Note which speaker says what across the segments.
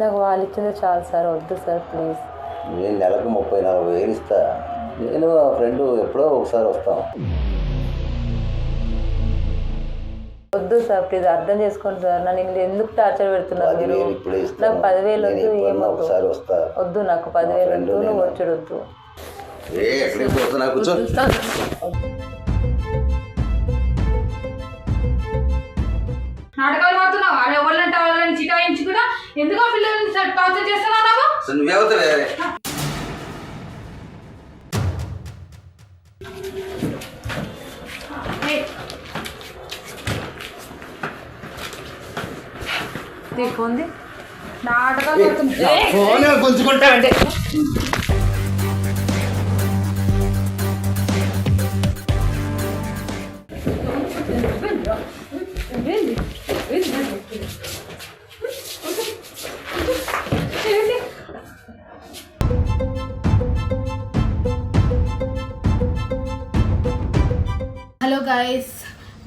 Speaker 1: నాకు వాళ్ళు ఇచ్చింది చాలు సార్ వద్దు సార్ ప్లీజ్.
Speaker 2: నేను నెలకు ముప్పై నలభై వేలు ఇస్తా. నేను మా ఫ్రెండ్ ఎప్పుడో ఒకసారి వస్తాం.
Speaker 1: వద్దు సార్ ప్లీజ్ అర్థం చేసుకోండి సార్. నన్ను ఇందులో ఎందుకు టార్చర్ పెడుతున్నారు మీరు?
Speaker 2: పదివేలు ఇప్పుడే ఇస్తాను.
Speaker 1: నాకు పదివేలు వద్దు ఏమొద్దు.
Speaker 2: ఒకసారి వస్తా.
Speaker 1: వద్దు నాకు పదివేలు వద్దు నువ్వు
Speaker 2: నేను.
Speaker 1: వచ్చాడు వద్దు.
Speaker 2: ఏ ఎక్కడికి పోతున్నా? కూర్చో.
Speaker 3: నాటకాలు పడుతున్నావు వాళ్ళు ఎవరినంటే వాళ్ళని చిటాయించి కూడా ఎందుకు ఆ పిల్లల్ని టార్చర్ నాటకాలు పడుతున్నావు
Speaker 2: ఫోన్ గుంజుకుంటావంటే.
Speaker 3: గైస్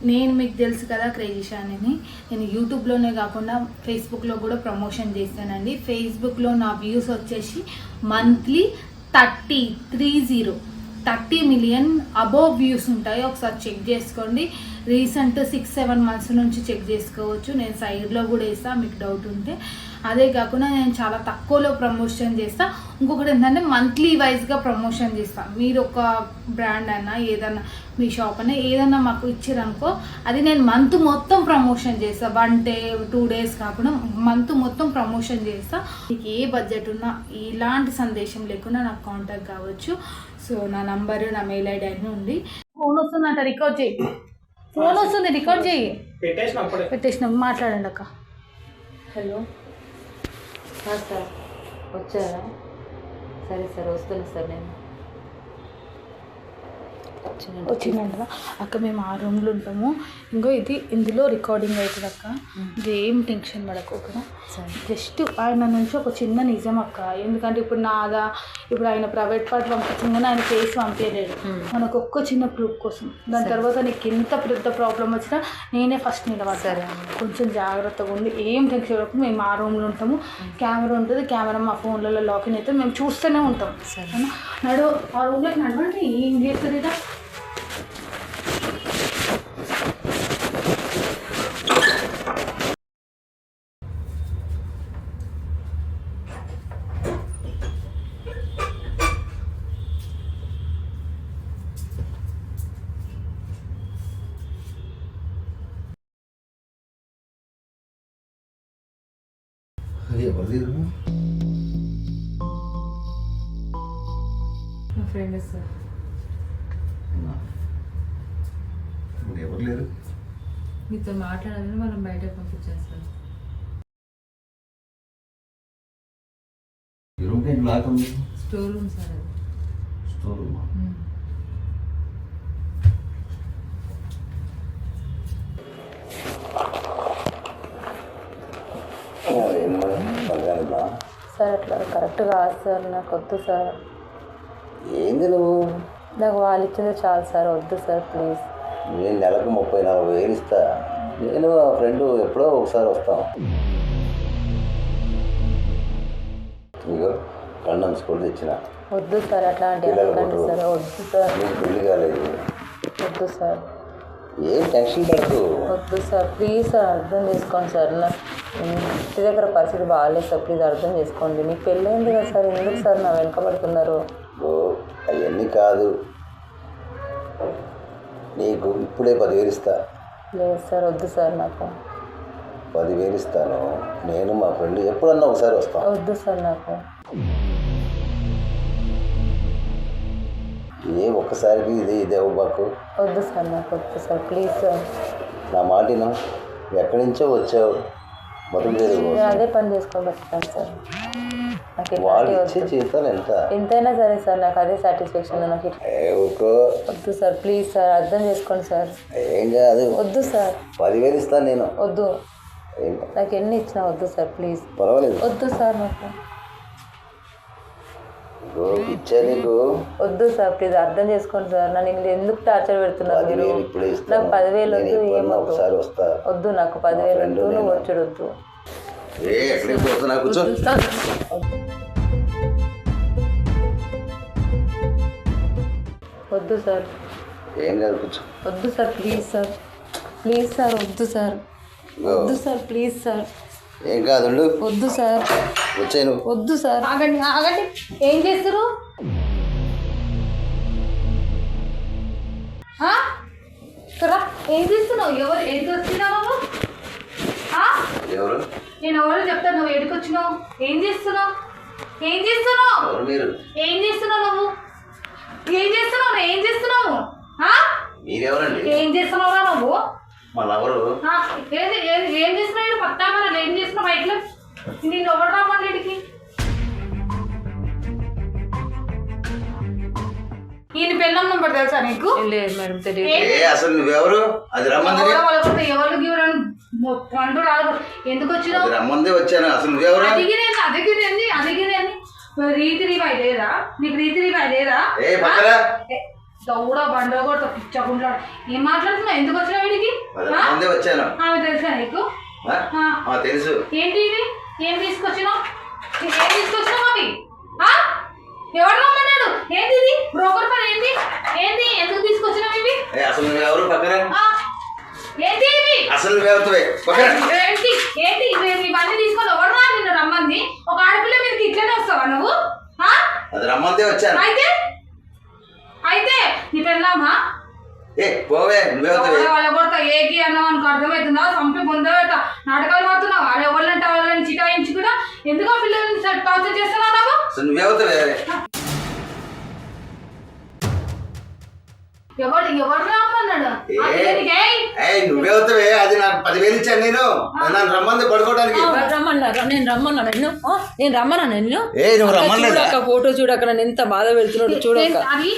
Speaker 3: నేను మీకు తెలుసు కదా క్రేజీ షానిని నేను యూట్యూబ్లోనే కాకుండా ఫేస్బుక్లో కూడా ప్రమోషన్ చేస్తానండి. ఫేస్బుక్లో నా వ్యూస్ వచ్చేసి monthly thirty three zero. Thirty million above views ఉంటాయి. ఒకసారి చెక్ చేసుకోండి. రీసెంట్ సిక్స్ సెవెన్ మంత్స్ నుంచి చెక్ చేసుకోవచ్చు. నేను సైడ్లో కూడా వేస్తా మీకు డౌట్ ఉంటే. అదే కాకుండా నేను చాలా తక్కువలో ప్రమోషన్ చేస్తా. ఇంకొకటి ఏంటంటే మంత్లీ వైజ్గా ప్రమోషన్ చేస్తా. మీరు ఒక బ్రాండ్ అయినా ఏదన్నా మీ షాప్ అయినా ఏదన్నా మాకు ఇచ్చారనుకో అది నేను మంత్ మొత్తం ప్రమోషన్ చేస్తా. వన్ డే టూ డేస్ కాకుండా మంత్ మొత్తం ప్రమోషన్ చేస్తా. మీకు ఏ బడ్జెట్ ఉన్నా ఇలాంటి సందేశం లేకుండా నాకు కాంటాక్ట్ కావచ్చు. సో నా నంబరు నా మెయిల్ ఐడి అన్నీ ఉంది. ఫోన్ వస్తుందంట రికార్డ్ చేయి. ఫోన్ వస్తుంది రికార్డ్ చేయి
Speaker 4: పెట్టేసిన
Speaker 3: మాట్లాడండి అక్క.
Speaker 1: హలో. సార్ సార్ వచ్చారా? సరే సార్ వస్తున్నా సార్ నేను. వచ్చినండి.
Speaker 3: వచ్చిందంట. అక్క మేము ఆ రూమ్లో ఉంటాము. ఇంకో ఇది ఇందులో రికార్డింగ్ అవుతుంది అక్క. ఇది ఏం టెన్షన్ పడకోకుండా
Speaker 1: సరే.
Speaker 3: జస్ట్ ఆయన నుంచి ఒక చిన్న నిజం అక్క. ఎందుకంటే ఇప్పుడు నాదా ఇప్పుడు ఆయన ప్రైవేట్ పార్ట్ పంపించిందని ఆయన కేసు పంపించలేడు మనకు ఒక్క చిన్న ప్రూఫ్ కోసం. దాని తర్వాత నీకు ఎంత పెద్ద ప్రాబ్లం వచ్చినా నేనే ఫస్ట్ నిలబడతాను. కొంచెం జాగ్రత్తగా ఉండి. ఏం టెన్షన్ పడకుండా మేము ఆ రూమ్లో ఉంటాము. కెమెరా ఉంటుంది. కెమెరా మా ఫోన్లలో లాగిన్ అయితే మేము చూస్తూనే ఉంటాం.
Speaker 1: సరే.
Speaker 3: నడు ఆ రూమ్లోకి నడవండి. ఏం చేస్తుంది
Speaker 2: అది ఎవరు లేరు
Speaker 1: మా ఫ్రెండ్ సార్
Speaker 2: ఇప్పుడు ఎవరు లేరు
Speaker 1: మీతో మాట్లాడాలని మనం
Speaker 2: ఈ రూమ్ ఏంటి లాక్ ఉంది
Speaker 1: స్టోర్ రూమ్ సార్ అది
Speaker 2: స్టోర్ రూమ్
Speaker 1: సార్ అట్లా కరెక్ట్ కాదు సార్ నాకు వద్దు సార్.
Speaker 2: ఏంది నువ్వు?
Speaker 1: నాకు వాళ్ళు ఇచ్చింది చాలు సార్ వద్దు సార్ ప్లీజ్.
Speaker 2: నేను నెలకు ముప్పై నలభై వేలు ఇస్తా. నేను మా ఫ్రెండ్ ఎప్పుడో ఒకసారి వస్తాం. ఇగో కండమ్స్ కూడా తెచ్చిన.
Speaker 1: వద్దు సార్ అట్లాంటి
Speaker 2: పిల్లలు కొట్టరు.
Speaker 1: సార్ వద్దు సార్.
Speaker 2: నీకు పెళ్ళి కాలేదు.
Speaker 1: వద్దు సార్.
Speaker 2: ఏం టెన్షన్ పడకు.
Speaker 1: వద్దు సార్ ప్లీజ్ సార్ అర్థం చేసుకోండి సార్. నా ఇంటి దగ్గర పరిస్థితి బాగాలేదు సార్ ప్లీజ్ అర్థం చేసుకోండి. మీకు పెళ్ళైంది కదా సార్ ఎందుకు సార్ నా వెనక పడుతున్నారు?
Speaker 2: ఓ అవన్నీ కాదు. నీకు ఇప్పుడే పదివేలు ఇస్తా.
Speaker 1: లేదు సార్ వద్దు సార్ నాకు.
Speaker 2: పదివేలు ఇస్తాను. నేను మా ఫ్రెండ్ ఎప్పుడన్నా ఒకసారి వస్తాం.
Speaker 1: వద్దు సార్ నాకు.
Speaker 2: ఏ ఒక్కసారికి ఇది ఇదే బాకు
Speaker 1: వద్దు సార్ నాకు వద్దు సార్ ప్లీజ్ సార్.
Speaker 2: నా మాటిను ఎక్కడి నుంచో వచ్చావు.
Speaker 1: నేను అదే పని చేసుకొని బతుకుతాను సార్. నాకు
Speaker 2: వాళ్ళు
Speaker 1: ఎట్లాంటి
Speaker 2: ఇచ్చే
Speaker 1: వద్దు.
Speaker 2: జీతాలు ఎంత?
Speaker 1: ఎంతైనా సరే సార్ నాకు అదే సాటిస్ఫాక్షన్ నాకు ఇట్లా.
Speaker 2: ఏ ఊరుకో.
Speaker 1: వద్దు సార్ ప్లీజ్ సార్ అర్థం చేసుకోండి సార్.
Speaker 2: ఏం కాదు.
Speaker 1: వద్దు సార్.
Speaker 2: పదివేలు ఇస్తాను నేను.
Speaker 1: వద్దు.
Speaker 2: ఏం?
Speaker 1: నాకు ఎన్ని ఇచ్చినా వద్దు సార్ ప్లీజ్.
Speaker 2: పర్వాలేదు.
Speaker 1: వద్దు సార్ నీకు వద్దు సార్ ప్లీజ్ అర్థం చేసుకోండి సార్. నన్ను ఎందుకు టార్చర్ పెడుతున్నారు మీరు? నాకు పదివేలు వద్దు ఏమొద్దు? వద్దు నాకు పదివేలు వద్దు నువ్వు
Speaker 2: నేను.
Speaker 1: వచ్చాడు వద్దు
Speaker 5: సార్. వద్దు సార్.
Speaker 2: ఏం కాదు కూర్చో.
Speaker 5: వద్దు sir please sir. Please sir వద్దు సార్. వద్దు సార్ ప్లీజ్ సార్.
Speaker 2: ఏం కాదు
Speaker 5: వద్దు సార్.
Speaker 2: వచ్చాయి నువ్వు.
Speaker 5: వద్దు సార్.
Speaker 3: ఆగండి ఆగండి. ఏం చేస్తారు ఆ? రా ఏం చేస్తున్నావు? ఎవరు ఏడికి వచ్చినావు?
Speaker 2: ఎవరు?
Speaker 3: నేను ఎవరు చెప్తాను నువ్వు ఏడికి వచ్చినావు? ఏం చేస్తున్నావు? ఏం చేస్తున్నావు? ఏం చేస్తున్నావు నువ్వు? ఏం చేస్తున్నావు? ఏం చేస్తున్నావు?
Speaker 2: మీరెవరండి?
Speaker 3: ఏం చేస్తున్నావురా నువ్వు? ఏది ఏం చేస్తున్నావు పత్తా మరి ఏం చేస్తున్నావు బయటలో నేను ఎవరు రావాలి ఇడికి ఈయన పెళ్ళం నంబర్ తెలుసా నీకు?
Speaker 5: లేదు మేడం తెలియదు.
Speaker 2: అసలు నువ్వెవరు? అది రమ్మంది
Speaker 3: ఎవరో గీవరని అంటూ రాదు ఎందుకు వచ్చినావు?
Speaker 2: రమ్మందే వచ్చాను. అసలు నువ్వెవరు?
Speaker 3: అదిగిరేంది అదిగిరేంది అదిగిరేంది రీతి రివాయి లేదా? నీకు రీతి రివాయి లేదా? దౌడ బండ కొడతా పిచ్చకుండా ఏం మాట్లాడుతున్నావు ఎందుకు వచ్చినావు వీడికి?
Speaker 2: వచ్చాను.
Speaker 3: ఆమె తెలుసా నీకు?
Speaker 2: తెలుసు.
Speaker 3: ఏంటి ఇవి ఏం తీసుకొచ్చినావు? ఏం తీసుకొచ్చినావు అవి? ఎవరు రమ్మన్నాడు ఏంటి ఇది? బ్రోకర్ పని ఏంటి ఏంటి ఎందుకు తీసుకొచ్చినావు ఇవి?
Speaker 2: అసలు?
Speaker 3: ఏంటి ఇవి?
Speaker 2: అసలు పక్కరా
Speaker 3: ఏంటి? ఏంటి? ఇవి ఇవన్నీ తీసుకొని ఎవరు రా నిన్ను రమ్మంది? ఒక ఆడపిల్ల మీదకి ఇట్లనే వస్తావా నువ్వు?
Speaker 2: అది రమ్మందే వచ్చాను.
Speaker 3: అయితే? అయితే? నీ పెళ్ళామా
Speaker 2: ఏ పోవే నువ్వెవరుతావే
Speaker 3: వాళ్ళ కొడతా ఏకి అన్నావు అనుకో అర్థమవుతుందా? సంపి పొందవేట నాటకాలు పడుతున్నావు వాళ్ళు ఎవరినంటే వాళ్ళని చిటాయించి కూడా ఎందుకు పిల్లల్ని టార్చర్ చేస్తున్నావు ఎవరు ఎవరు రమ్మన్నాడు?
Speaker 2: అది నాకు పదివేలు ఇచ్చాను నేను. నన్ను రమ్మంది పడుకోవడానికి.
Speaker 5: ఎవరు రమ్మన్నారు? నేను రమ్మన్నా నిన్ను? ఆ? నేను రమ్మన్నా నిన్ను?
Speaker 2: ఏ నువ్వు
Speaker 5: అక్క
Speaker 2: రమ్మలేదా
Speaker 5: చూడక్క ఫోటో చూడక్క నన్ను ఎంత బాధ పెడుతున్నాడు చూడక్క.
Speaker 3: ఏంటి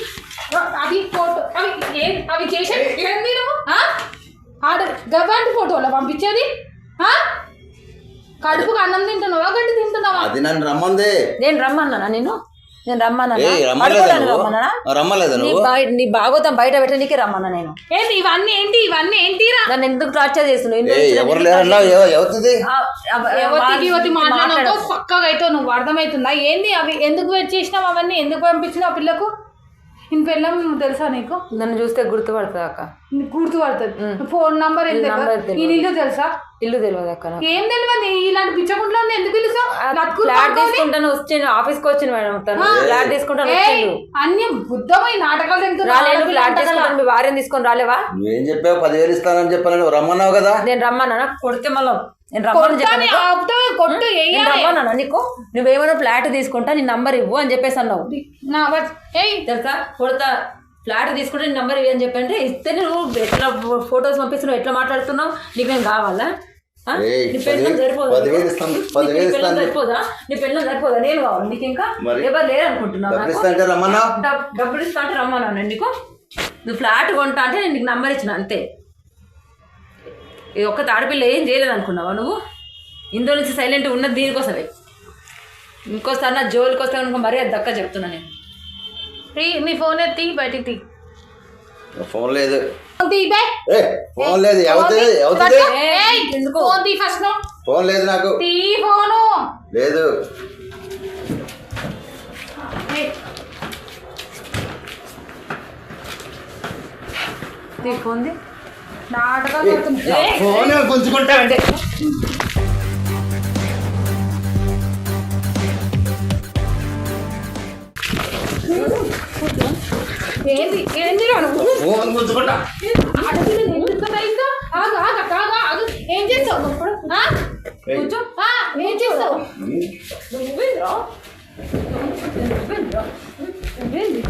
Speaker 3: అవి అవి ఫోటో అవి ఏ అవి చేసే ఏంది నువ్వు ఆ? ఆడ గవ్వంటి ఫోటోలో పంపించేది? కడుపుకు అన్నం తింటున్నావా గడ్డి తింటున్నావా?
Speaker 2: అది నన్ను రమ్మందే.
Speaker 5: నేను రమ్మన్నానా నేను? నేను రమ్మన్నా నీ
Speaker 2: నువ్వు?
Speaker 5: బయ- నీ భాగవతం బయట పెట్టడానికి రమ్మన్నా నేను.
Speaker 3: ఏంటి ఇవన్నీ ఏంటి ఇవన్నీ ఏంటిరా?
Speaker 5: నన్ను ఎందుకు టార్చర్ చేస్తున్నావు?
Speaker 3: మాట్లాడకు. పక్కగా అయితే నువ్వు అర్థమవుతుందా? ఏంది అవి ఎందుకు చేసినావు అవన్నీ? ఎందుకు పంపించినావు ఆ పిల్లకు? ఇంక పిల్లం తెలుసా నీకు?
Speaker 5: నన్ను చూస్తే గుర్తుపడుతుంది అక్క?
Speaker 3: గుర్తుపడుతుంది. ఫోన్ నంబర్ ఈ. ఇల్లు తెలుసా?
Speaker 5: ఇల్లు తెలియదు అక్క
Speaker 3: ఏం తెలియదు ఇలాంటి పిచ్చకుంట్లో ఎందుకు పిలుస్తావు?
Speaker 5: ఫ్లాట్ తీసుకుంటాను వచ్చాను ఆఫీస్కి వచ్చింది మేడం తను.
Speaker 3: ఆ.
Speaker 5: ఫ్లాట్ తీసుకుంటాను
Speaker 3: అన్ని బుద్ధమై నాటకాలు.
Speaker 5: రాలేను ఫ్లాట్. తీసుకుంటాను మీ భార్యను తీసుకొని రాలేవా?
Speaker 2: నువ్వేం చెప్పావు? పదివేలు ఇస్తానని చెప్పాను రమ్మన్నావు కదా?
Speaker 5: నేను రమ్మన్నా కొడితే మళ్ళీ నేను రమ్మని
Speaker 3: ఆపుతావు, కొట్టు
Speaker 5: నేను
Speaker 3: వెయ్యాలి.
Speaker 5: రమ్మన్నా నీకు. నువ్వేమైనా ఫ్లాట్ తీసుకుంటా నీ నంబర్ ఇవ్వు అని చెప్పేసి అన్నావు.
Speaker 3: నా వచ్- ఏయ్.
Speaker 5: తెలుసా? కొడతా. ఫ్లాట్ తీసుకుంటే నీ నంబర్ ఇవ్వు అని చెప్పంటే ఇస్తే నువ్వు ఎట్లా ఫొటోస్ పంపిస్తున్నావు ఎట్లా మాట్లాడుతున్నావు? నీకు నేను కావాలా? ఆ?
Speaker 2: ఏయ్,
Speaker 5: నీ పెళ్ళం
Speaker 2: పదివేలు-
Speaker 5: సరిపోదా?
Speaker 2: పదివేలు
Speaker 5: నీకు? నీకు
Speaker 2: పదివేలు
Speaker 5: పెళ్ళం. సరిపోదా నీ పెళ్ళం సరిపోదా? నేను కావాలి? నీకు ఇంకా
Speaker 2: మరి?
Speaker 5: ఎవరు లేరు అనుకుంటున్నావు
Speaker 2: డబ్బులు
Speaker 5: నాకు?
Speaker 2: ఇస్తా అంటే రమ్మన్నావు?
Speaker 5: డబ్- డబ్బులు ఇస్తా అంటే రమ్మన్నా నేను నీకు. నువ్వు ఫ్లాట్ కొంటా అంటే నేను నీకు నంబర్ ఇచ్చిన అంతే. ఇది ఒక్క తాడిపిల్ల ఏం చేయలేదు అనుకున్నావా నువ్వు? ఇందులో నుంచి సైలెంట్ ఉన్నది దీనికోసమే. ఇంకోసారి నా జోలికి వస్తే కనుక మరీ అది దక్క చెప్తున్నా నేను.
Speaker 3: ఈ- నీ ఫోన్ ఎత్తి బయటికి తీ.
Speaker 2: ఫోన్ లేదు.
Speaker 3: ఫోన్ తీ బే.
Speaker 2: ఏ ఫోన్ లేదు?
Speaker 3: ఫోన్ తీ. ఫస్ట్.
Speaker 2: ఫోన్ లేదు నాకు.
Speaker 3: తీ ఫోను
Speaker 2: లేదు.
Speaker 3: పడుతున్నా. ఏయ్,
Speaker 2: ఫోన్ గుంజుకుంటావంటే
Speaker 3: ఏంది? ఏంది
Speaker 2: ఫోన్ గుంజుకుంటా.
Speaker 3: ఏం చేస్తావు. కూర్చో. ఏం చేస్తావు?
Speaker 5: నువ్వేంద్రా? నువ్వేంద్రా? నువ్వేంది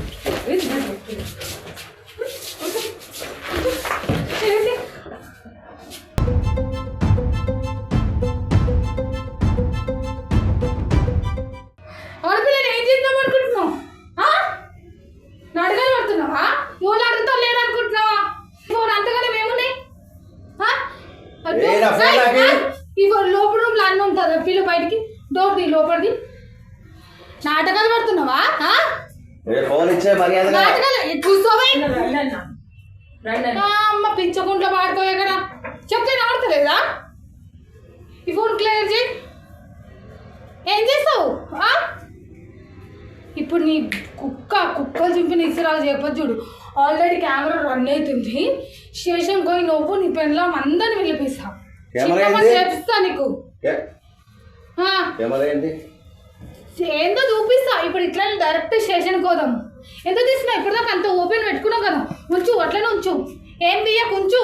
Speaker 3: నాటకాలు పడుతున్నావా? అమ్మ పించకుంట్లో పాడుకో ఎక్కడ? చెప్తే ఆడతలేదా ఈ ఫోన్ క్లియర్ చేయి. ఏం చేస్తావు? ఇప్పుడు నీ కుక్క కుక్కలు చింపిన ఇసురాలు చెప్పదు చూడు. ఆల్రెడీ కెమెరా రన్ అవుతుంది. శేషం పోయి నువ్వు నీ పెన్లో అందరిని పిలిపిస్తా. చేపిస్తా నీకు. ఏందో ఇప్పుడు ఇట్లా డైరెక్ట్ స్టేషన్కి పోదాం ఎంత తీసినా ఇప్పుడు దాకా అంత ఓపెన్ పెట్టుకున్నావు కదా. ఉంచు అట్లనే ఉంచు. ఏం తీయకు ఉంచు?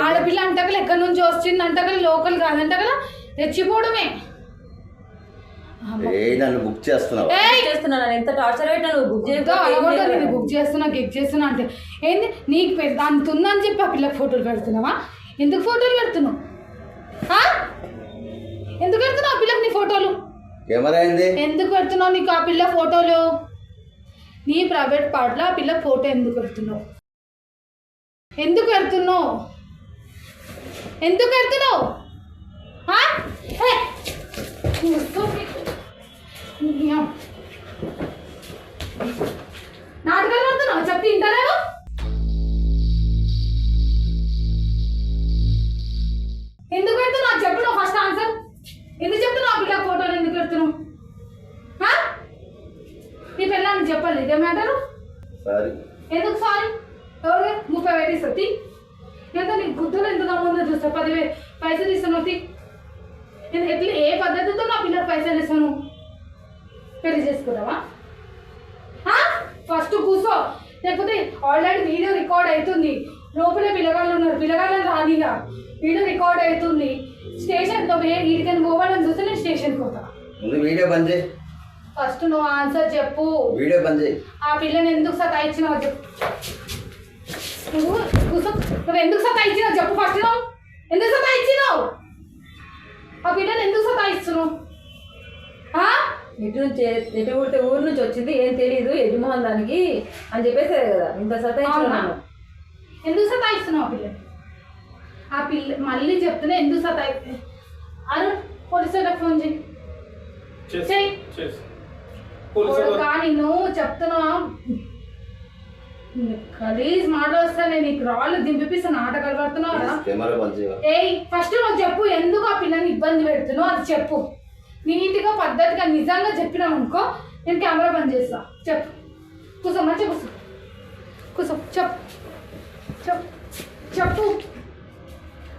Speaker 3: ఆడపిల్ల అంటకలు ఎక్కడి నుంచి వచ్చింది అంటకలు లోకల్ కాదంట కదా
Speaker 2: ఏ నన్ను బుక్ చేస్తున్నావు.
Speaker 3: ఏయ్!
Speaker 5: చేస్తున్నా నన్ను ఎంత టార్చర్ నువ్వు బుక్
Speaker 3: బుక్ చేస్తున్నా గిక్ చేస్తున్నా అంటే. ఏంది? నీకు పెద్ద అంత ఉందని చెప్పి ఆ పిల్లకి ఫోటోలు పెడుతున్నావా? ఎందుకు ఫోటోలు పెడుతున్నావు? ఆ? ఎందుకు పెడుతున్నావు ఆ పిల్లకి నీ ఫోటోలు
Speaker 2: ఏమరైంది
Speaker 3: ఎందుకు పెడుతున్నావు నీకు ఆ పిల్ల ఫోటోలు? నీ ప్రైవేట్ పార్ట్లో ఆ పిల్ల ఫోటో ఎందుకు పెడుతున్నావు? ఎందుకు పెడుతున్నావు? ఎందుకు పెడుతున్నావు? నాటకాలు పడుతున్నావు చెప్పి ఇంటలేవు ఎందుకు పెడుతున్నావు? చెప్పు ఫస్ట్ ఆన్సర్ ఎందుకు చెప్తున్నావు ఆ పిల్ల ఫోటో ఎందుకు పెడుతున్నావు ఆ? నీ పిల్లని చెప్పాలి ఇదే మ్యాటరు?
Speaker 2: సారీ.
Speaker 3: ఎందుకు సారీ? ఎవరు ముప్పై వేలు ఇస్తుంది ఎంత నీ గుర్తులు ఎంత నమ్ముందో చూస్తా పదివేలు పైసలు ఇస్తాను. నేను ఎట్లా ఏ పద్ధతితో నా పిల్లలకు పైసలు ఇస్తాను పెళ్ళి చేసుకుంటావా? ఫస్ట్ కూర్చో లేకపోతే ఆల్రెడీ వీడియో రికార్డ్ అవుతుంది. లోపలే పిల్లగాళ్ళు ఉన్నారు. పిల్లగాళ్ళని రానిగా వీడియో రికార్డ్ అవుతుంది. స్టేషన్తో వీడికని పోవాలని చూస్తే నేను స్టేషన్కి పోతా.
Speaker 2: ముందు వీడియో బంద్ చేయి.
Speaker 3: ఫస్ట్ నువ్వు ఆన్సర్ చెప్పు.
Speaker 2: వీడియో బంద్ చేయి.
Speaker 3: ఆ పిల్లని ఎందుకు సతాయించినావు చెప్పు. నువ్వు కూర్చో. నువ్వు ఎందుకు సతాయించినావు చెప్పు ఫస్ట్ నువ్వు. ఎందుకు సతాయించినావు? ఆ పిల్లని ఎందుకు సతాయిస్తున్నావు?
Speaker 5: ఇటు నుంచి ఎటు ఊరి ఊరు నుంచి వచ్చింది ఏం తెలియదు యజమాని దానికి అని చెప్పేసి కదా ఇంత? సతాయించుకున్నాను
Speaker 3: ఎందుకు సతాయిస్తున్నావు ఆ పిల్లని? ఆ పిల్ల మళ్ళీ చెప్తున్నా ఎందుకు సతాయి అరుణ్ పోలీసు వాళ్ళకి ఫోన్ చేయి.
Speaker 6: చేసి
Speaker 3: చెయ్.
Speaker 6: వాళ్ళు-
Speaker 3: నిన్ను చెప్తున్నా. గలీజ్ మాట వస్తే నేను నీకు రాళ్ళు
Speaker 2: కెమెరా బంద్ చేయ
Speaker 3: ఏయ్ ఫస్ట్ నువ్వు చెప్పు ఎందుకు ఆ పిల్లని ఇబ్బంది పెడుతున్నావు అది చెప్పు. నీట్గా పద్ధతిగా నిజంగా చెప్పినావు అనుకో నేను కెమెరా బంద్ చేస్తా. చెప్పు. మంచిగా కూర్చో. కూర్చో చెప్పు. చెప్పు. చెప్పు.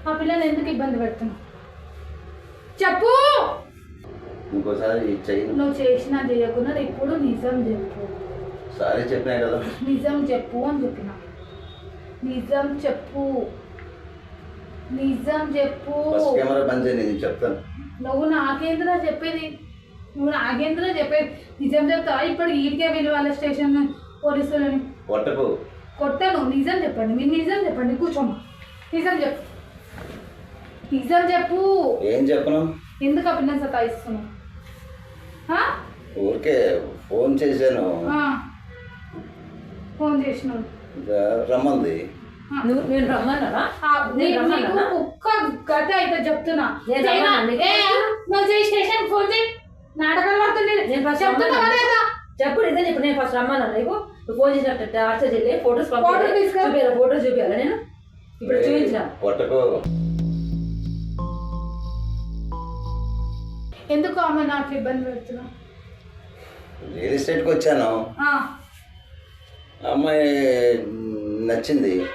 Speaker 3: ఆ పిల్లని ఎందుకు ఇబ్బంది పెడుతున్నావు? చెప్పు.
Speaker 2: ఇంకోసారి చెయ్యి.
Speaker 3: నువ్వు చేసినా చేయకుండా ఇప్పుడు నిజం చెప్పు.
Speaker 2: సారీ చెప్పినా కదా.
Speaker 3: నిజం చెప్పు అని చెప్పిన. నిజం చెప్పు. నిజం చెప్పు.
Speaker 2: ఫస్ట్ కెమెరా బంద్ చేయి నేను చెప్తాను.
Speaker 3: నువ్వు నాకేంద్రా చెప్పేది. నువ్వు నాకేంద్రా చెప్పేది. నిజం చెప్తావా ఇప్పుడు ఈడికే పిలవాలి స్టేషన్ పోలీసులని.
Speaker 2: కొట్టకు.
Speaker 3: కొట్టాను. నిజం చెప్పండి. మీరు నిజం చెప్పండి. కూర్చోమ్మ నిజం చెప్పు. నిజం చెప్పు.
Speaker 2: ఏం చెప్పను?
Speaker 3: ఎందుకు ఆ పిల్లని సతాయిస్తున్నావు?
Speaker 2: ఊరికే ఫోన్ చేశాను.
Speaker 3: ఫోన్ చేసినావు.
Speaker 2: రమ్మంది.
Speaker 5: నేను రమ్మన్నారా నేను
Speaker 3: గత అయితే చెప్తున్నా.
Speaker 5: నేను
Speaker 3: నువ్వు చేయి స్టేషన్ ఫోన్ చేయి. నాటకాలు పడుతుంది.
Speaker 5: నేను చెప్పు నిజం చెప్పు నేను ఫస్ట్ రమ్మన్నా. నీకు నువ్వు ఫోన్ చేసినట్టు చెల్లి ఫోటోస్
Speaker 3: ఫోటో తీసుకో.
Speaker 5: చూపించాలి నేను? ఇప్పుడు చూపించిన
Speaker 3: ఎందుకు ఆమె నాకు ఇబ్బంది పెడుతున్నావు
Speaker 2: రియల్ ఎస్టేట్కి వచ్చాను.
Speaker 3: ఆ,
Speaker 2: అమ్మాయి నచ్చింది.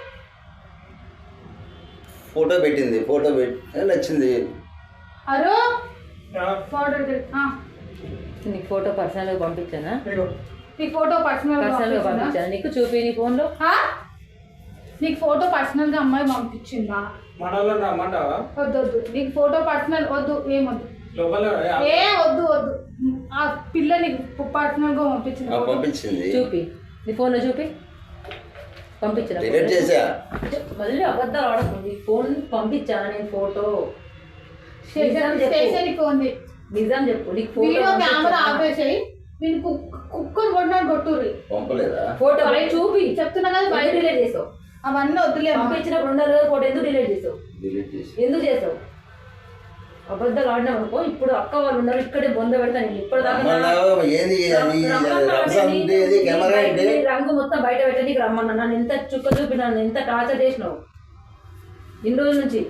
Speaker 2: ఫోటో పెట్టింది ఫోటో పెట్టి నచ్చింది.
Speaker 3: అరు?
Speaker 6: ఆ,
Speaker 3: ఫోటో తె- ఆ,
Speaker 5: నీకు ఫోటో పర్సనల్గా పంపించానా.
Speaker 3: నీకు ఫోటో పర్సనల్
Speaker 5: పర్సనల్గా పంపించాను? నీకు చూపి నీ ఫోన్లో
Speaker 3: నీకు ఫోటో పర్సనల్గా అమ్మాయి పంపించిందా?
Speaker 6: మన వాళ్ళని రమ్మంటావా?
Speaker 3: వద్దు వద్దు నీకు ఫోటో పర్సనల్ వద్దు ఏమొద్దు
Speaker 6: లోపల
Speaker 3: ఏ వద్దు వద్దు. ఆ పిల్ల నీకు పర్సనల్గా పంపించింది.
Speaker 2: పంపించింది
Speaker 5: చూపి. నీ ఫోన్లో చూపి. పంపించిన
Speaker 2: డిలీట్ చేసా
Speaker 5: మళ్ళీ అబద్ధాలు ఆడకుండా ఫోన్ పంపించాను నేను ఫోటో?
Speaker 3: స్టేషన్
Speaker 5: నిజం చెప్పు.
Speaker 3: స్టేషన్కి ఫోన్
Speaker 5: నిజం చెప్పు. నీకు
Speaker 3: వీడియో కెమెరా? ఆపేసాయి. నేను కుక్కను కొట్టినాడు కొట్టుర్రి.
Speaker 2: పంపలేదా?
Speaker 5: ఫోటో చూపి.
Speaker 3: చెప్తున్నా కదా
Speaker 5: బయట
Speaker 3: బయట
Speaker 5: డిలీట్ చేసావు.
Speaker 3: అవన్నీ వద్దులే
Speaker 5: పంపించినప్పుడు ఉండాలి కదా ఫోటో ఎందుకు డిలీట్ చేసావు? ఎందుకు చేసావు? అబద్ధాలు ఆడినావు అనుకో ఇప్పుడు అక్క వాళ్ళు ఉన్నారు ఇక్కడే బొంద పెడతాను నేను ఇప్పటిదాకా రంగు మొత్తం బయట పెట్టడానికి రమ్మన్నా. నన్ను ఎంత చుక్క చూపినాను ఎంత టార్చర్ చేసినావు? ఇన్ని రోజుల నుంచి.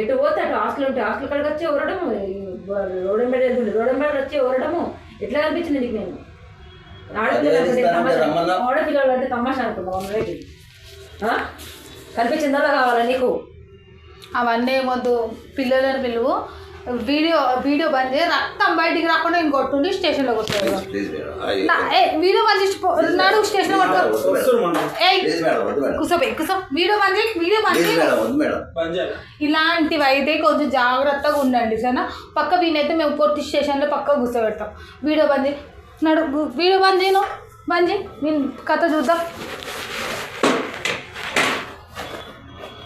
Speaker 5: ఎటు పోతే అటు హాస్టల్ ఉంటే హాస్టల్ కాడికి వచ్చి ఎవరడము? రోడ్డు మీద వెళ్తుండే మీద వచ్చి ఎవరడము? ఎట్లా కనిపించింది నీకు నేను. ఆడపిల్లలు అంటే తమాషా అనుకున్నావు కనిపించిందా కావాలా నీకు?
Speaker 3: అవన్నీ ఏమొద్దు. పిల్లలను పిలువు. వీడియో వీడియో బంద్ చేసి రక్తం బయటికి రాకుండా స్టేషన్లో
Speaker 2: ప్లీజ్ మేడం. అయ్యి,
Speaker 3: ఏ వీడియో బంద్ చేసి నాడు స్టేషన్ కూసోపోయి కూసో వీడియో బంద్ చేయి వీడియో బంద్ ఇలాంటివి అయితే కొంచెం జాగ్రత్తగా ఉండండి సరేనా? పక్క వీనైతే మేము పొట్టి స్టేషన్లో పక్క కూర్చోబెడతాం. వీడియో బంద్ చేయి. నడు వీడియో బంద్ చేయను. బంద్ చేయి. కథ చూద్దాం.